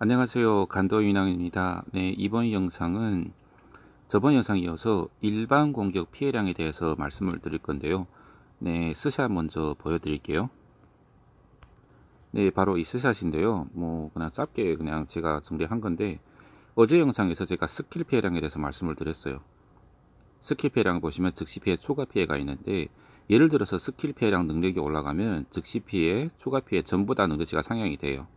안녕하세요. 간도윤왕입니다. 네, 이번 영상은 저번 영상에 이어서 일반 공격 피해량에 대해서 말씀을 드릴 건데요. 네, 스샷 먼저 보여드릴게요. 네, 바로 이 스샷인데요. 뭐, 그냥 짧게 그냥 제가 정리한 건데, 어제 영상에서 제가 스킬 피해량에 대해서 말씀을 드렸어요. 스킬 피해량 보시면 즉시 피해, 초과 피해가 있는데, 예를 들어서 스킬 피해량 능력이 올라가면 즉시 피해, 초과 피해 전부 다 능력치가 상향이 돼요.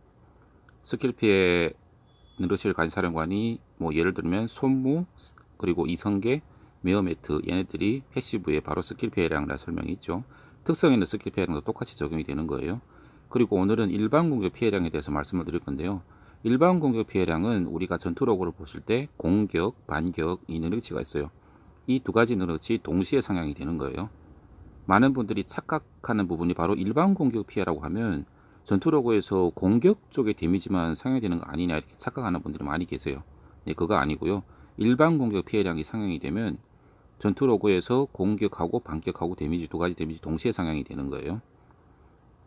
스킬 피해 느르실 가진 사령관이 뭐 예를 들면 손무 그리고 이성계 메어매트 얘네들이 패시브에 바로 스킬 피해량이라 설명이 있죠. 특성 있는 스킬 피해량도 똑같이 적용이 되는 거예요. 그리고 오늘은 일반 공격 피해량에 대해서 말씀을 드릴 건데요. 일반 공격 피해량은 우리가 전투 로그를 보실 때 공격, 반격 이 능력치가 있어요. 이 두 가지 능력치 동시에 상향이 되는 거예요. 많은 분들이 착각하는 부분이 바로 일반 공격 피해라고 하면 전투 로고에서 공격 쪽의 데미지만 상향이 되는 거 아니냐 이렇게 착각하는 분들이 많이 계세요. 네, 그거 아니고요. 일반 공격 피해량이 상향이 되면 전투 로고에서 공격하고 반격하고 데미지 두 가지 데미지 동시에 상향이 되는 거예요.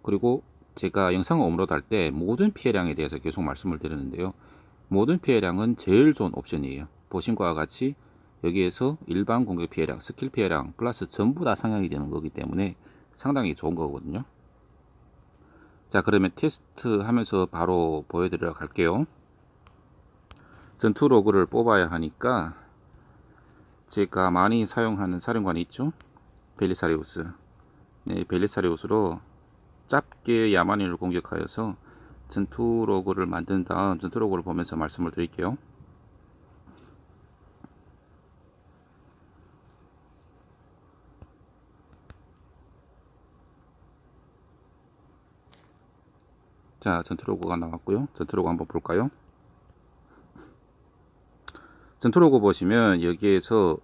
그리고 제가 영상을 업로드할 때 모든 피해량에 대해서 계속 말씀을 드렸는데요. 모든 피해량은 제일 좋은 옵션이에요. 보신 것과 같이 여기에서 일반 공격 피해량, 스킬 피해량 플러스 전부 다 상향이 되는 거기 때문에 상당히 좋은 거거든요. 자 그러면 테스트 하면서 바로 보여드리러 갈게요. 전투 로그를 뽑아야 하니까 제가 많이 사용하는 사령관이 있죠? 벨리사리우스. 네 벨리사리우스로 짧게 야마니를 공격하여서 전투 로그를 만든 다음 전투 로그를 보면서 말씀을 드릴게요 자, 전투 로고가 나왔고요. 전투 로고 한번 볼까요? 전투 로고 보시면 여기에서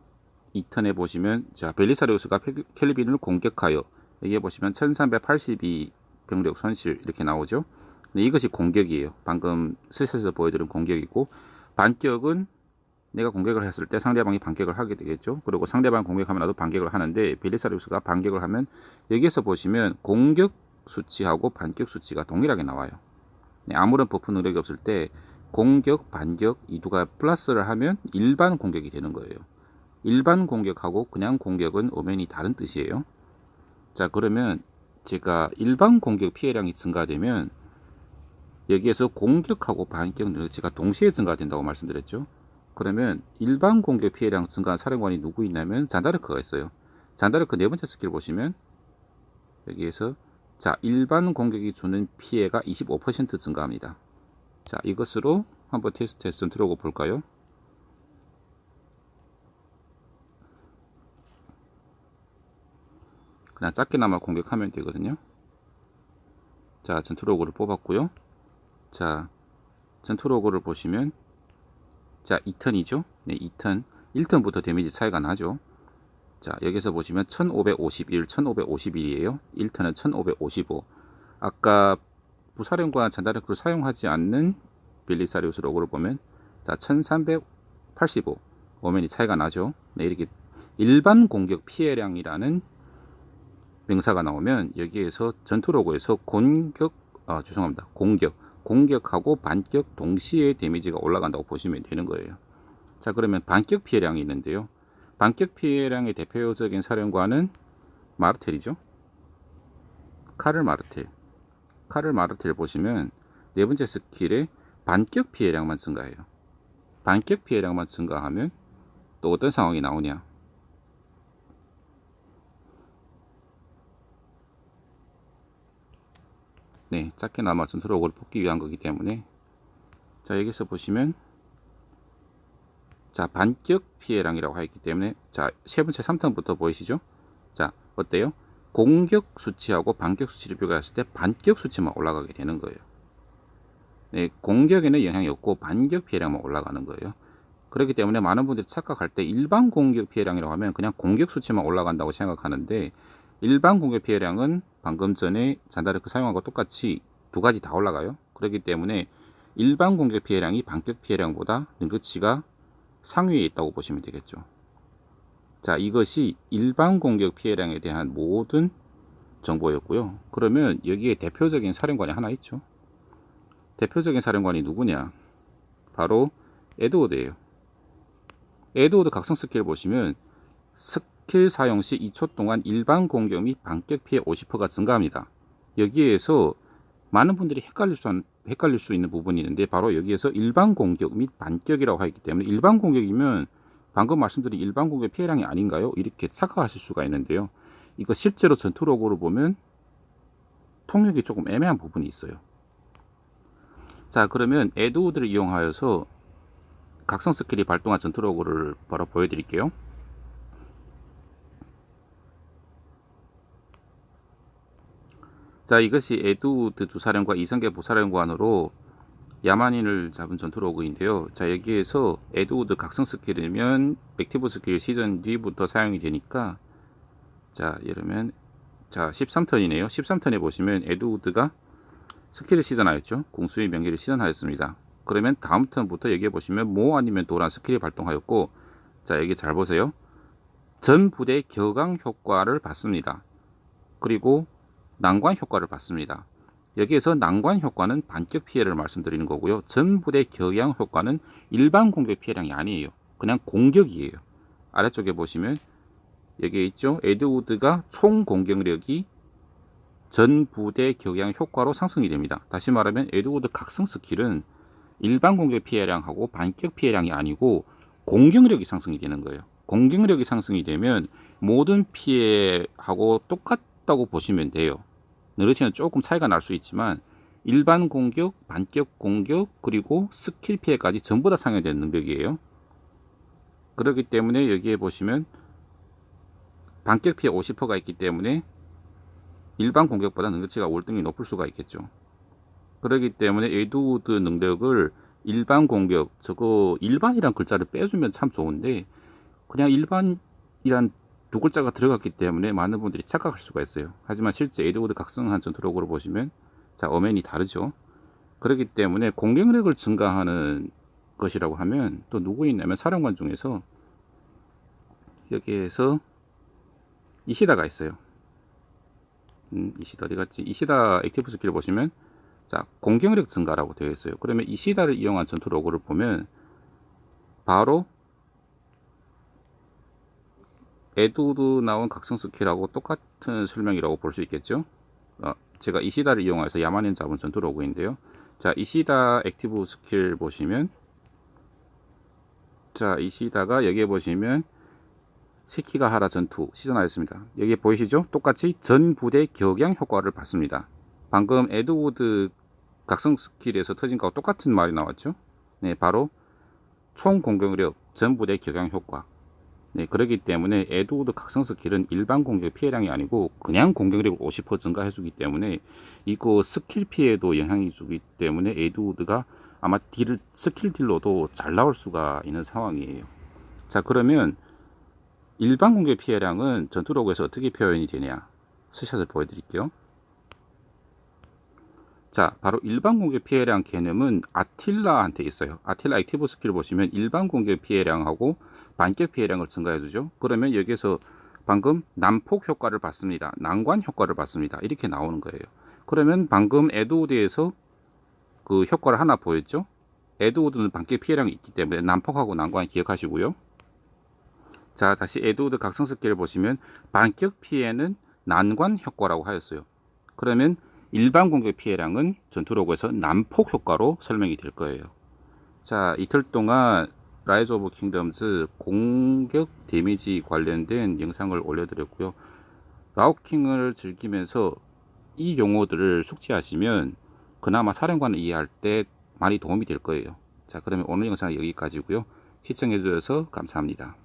2턴에 보시면 자, 벨리사리우스가 켈빈을 공격하여 여기에 보시면 1382 병력 손실 이렇게 나오죠. 네, 이것이 공격이에요. 방금 스샷에서 보여드린 공격이고 반격은 내가 공격을 했을 때 상대방이 반격을 하게 되겠죠. 그리고 상대방 공격하면 나도 반격을 하는데 벨리사리우스가 반격을 하면 여기에서 보시면 공격 수치하고 반격 수치가 동일하게 나와요. 네, 아무런 버프 능력이 없을 때 공격, 반격 이 두가 플러스를 하면 일반 공격이 되는 거예요. 일반 공격하고 그냥 공격은 오면이 다른 뜻이에요. 자 그러면 제가 일반 공격 피해량이 증가되면 여기에서 공격하고 반격 능력치가 동시에 증가된다고 말씀드렸죠. 그러면 일반 공격 피해량 증가한 사령관이 누구 있냐면 잔다르크가 있어요. 잔다르크 네 번째 스킬 보시면 여기에서 자, 일반 공격이 주는 피해가 25% 증가합니다. 자, 이것으로 한번 테스트해서 들어오고 볼까요? 그냥 작게나마 공격하면 되거든요. 자, 전투로그를 뽑았고요. 자, 전투로그를 보시면 자, 2턴이죠? 네, 2턴. 1턴부터 데미지 차이가 나죠. 자, 여기서 보시면 1551, 1551이에요. 1턴은 1555. 아까 부사령관 잔다르크를 사용하지 않는 빌리사리우스 로고를 보면 자, 1385. 오면이 차이가 나죠. 네, 이렇게 일반 공격 피해량이라는 명사가 나오면 여기에서 전투 로고에서 공격 아, 죄송합니다. 공격. 공격하고 반격 동시에 데미지가 올라간다고 보시면 되는 거예요. 자, 그러면 반격 피해량이 있는데요. 반격 피해량의 대표적인 사령관은 마르텔이죠. 카를 마르텔. 카를 마르텔 보시면 네 번째 스킬에 반격 피해량만 증가해요. 반격 피해량만 증가하면 또 어떤 상황이 나오냐? 네, 남아 전투로그를 뽑기 위한 거기 때문에 자 여기서 보시면 자 반격 피해량이라고 하였기 때문에 자 세 번째 3턴부터 보이시죠? 자 어때요? 공격 수치하고 반격 수치를 비교했을 때 반격 수치만 올라가게 되는 거예요. 네, 공격에는 영향이 없고 반격 피해량만 올라가는 거예요. 그렇기 때문에 많은 분들이 착각할 때 일반 공격 피해량이라고 하면 그냥 공격 수치만 올라간다고 생각하는데 일반 공격 피해량은 방금 전에 잔다르크 사용한 거 똑같이 두 가지 다 올라가요. 그렇기 때문에 일반 공격 피해량이 반격 피해량보다 능력치가 상위에 있다고 보시면 되겠죠. 자, 이것이 일반 공격 피해량에 대한 모든 정보였고요. 그러면 여기에 대표적인 사령관이 하나 있죠. 대표적인 사령관이 누구냐? 바로 에드워드예요. 에드워드 각성 스킬 보시면 스킬 사용 시 2초 동안 일반 공격 및 반격 피해 50%가 증가합니다. 여기에서 많은 분들이 헷갈릴 수, 한- 헷갈릴 수 있는 부분이 있는데 바로 여기에서 일반 공격 및 반격이라고 하기 때문에 일반 공격이면 방금 말씀드린 일반 공격 피해량이 아닌가요? 이렇게 착각하실 수가 있는데요. 이거 실제로 전투록으로 보면 통역이 조금 애매한 부분이 있어요. 자 그러면 에드워드를 이용하여서 각성 스킬이 발동한 전투록을 바로 보여드릴게요. 자 이것이 에드우드 주사령과 이성계 부사령관으로 야만인을 잡은 전투 로그인데요. 자 여기에서 에드우드 각성 스킬이면 액티브 스킬 시즌 뒤부터 사용이 되니까 자 이러면 자 13턴이네요. 13턴에 보시면 에드우드가 스킬을 시전하였죠. 공수의 명예를 시전하였습니다. 그러면 다음 턴부터 여기에 보시면 모 아니면 도란 스킬이 발동하였고 자 여기 잘 보세요. 전 부대 격앙 효과를 받습니다. 그리고 난관 효과를 받습니다. 여기에서 난관 효과는 반격 피해를 말씀드리는 거고요. 전 부대 격양 효과는 일반 공격 피해량이 아니에요. 그냥 공격이에요. 아래쪽에 보시면 여기에 있죠. 에드우드가 총 공격력이 전 부대 격양 효과로 상승이 됩니다. 다시 말하면 에드우드 각성 스킬은 일반 공격 피해량하고 반격 피해량이 아니고 공격력이 상승이 되는 거예요. 공격력이 상승이 되면 모든 피해하고 똑같다고 보시면 돼요. 느르시는 조금 차이가 날 수 있지만 일반 공격, 반격 공격 그리고 스킬 피해까지 전부 다 상향되는 능력이에요. 그렇기 때문에 여기에 보시면 반격 피해 50%가 있기 때문에 일반 공격보다 능력치가 월등히 높을 수가 있겠죠. 그렇기 때문에 에드우드 능력을 일반 공격 저거 일반이란 글자를 빼주면 참 좋은데 그냥 일반이란 두 글자가 들어갔기 때문에 많은 분들이 착각할 수가 있어요. 하지만 실제 에드워드 각성한 전투력으로 보시면 자 어맨이 다르죠. 그렇기 때문에 공격력을 증가하는 것이라고 하면 또 누구 있냐면 사령관 중에서 여기에서 이시다가 있어요. 음, 이시다 어디 갔지? 이시다 액티브 스킬을 보시면 자 공격력 증가라고 되어 있어요. 그러면 이시다를 이용한 전투 로고를 보면 바로 에드우드 나온 각성 스킬하고 똑같은 설명이라고 볼 수 있겠죠. 어, 제가 이시다를 이용해서 야만인 전투 로그인데요. 자, 이시다 액티브 스킬 보시면 자, 이시다가 여기에 보시면 시키가 하라 전투 시전하였습니다. 여기 보이시죠? 똑같이 전 부대 격양 효과를 받습니다. 방금 에드우드 각성 스킬에서 터진 거와 똑같은 말이 나왔죠? 네, 바로 총 공격력 전 부대 격양 효과. 네, 그렇기 때문에 에드우드 각성 스킬은 일반 공격 피해량이 아니고 그냥 공격력을 50% 증가해주기 때문에 이거 스킬 피해도 영향이 주기 때문에 에드우드가 아마 딜을 스킬 딜로도 잘 나올 수가 있는 상황이에요. 자, 그러면 일반 공격 피해량은 전투로그에서 어떻게 표현이 되냐? 스샷을 보여드릴게요. 자, 바로 일반 공격 피해량 개념은 아틸라한테 있어요. 아틸라 액티브 스킬 보시면 일반 공격 피해량하고 반격 피해량을 증가해 주죠. 그러면 여기서 방금 난폭 효과를 받습니다. 난관 효과를 받습니다. 이렇게 나오는 거예요. 그러면 방금 에드우드에서 그 효과를 하나 보였죠? 에드우드는 반격 피해량이 있기 때문에 난폭하고 난관 기억하시고요. 자, 다시 에드우드 각성 스킬을 보시면 반격 피해는 난관 효과라고 하였어요. 그러면 일반 공격 피해량은 전투로그에서 난폭 효과로 설명이 될 거예요. 자, 이틀 동안 라이즈 오브 킹덤즈 공격 데미지 관련된 영상을 올려드렸고요. 라우킹을 즐기면서 이 용어들을 숙지하시면 그나마 사령관을 이해할 때 많이 도움이 될 거예요. 자, 그러면 오늘 영상은 여기까지고요. 시청해 주셔서 감사합니다.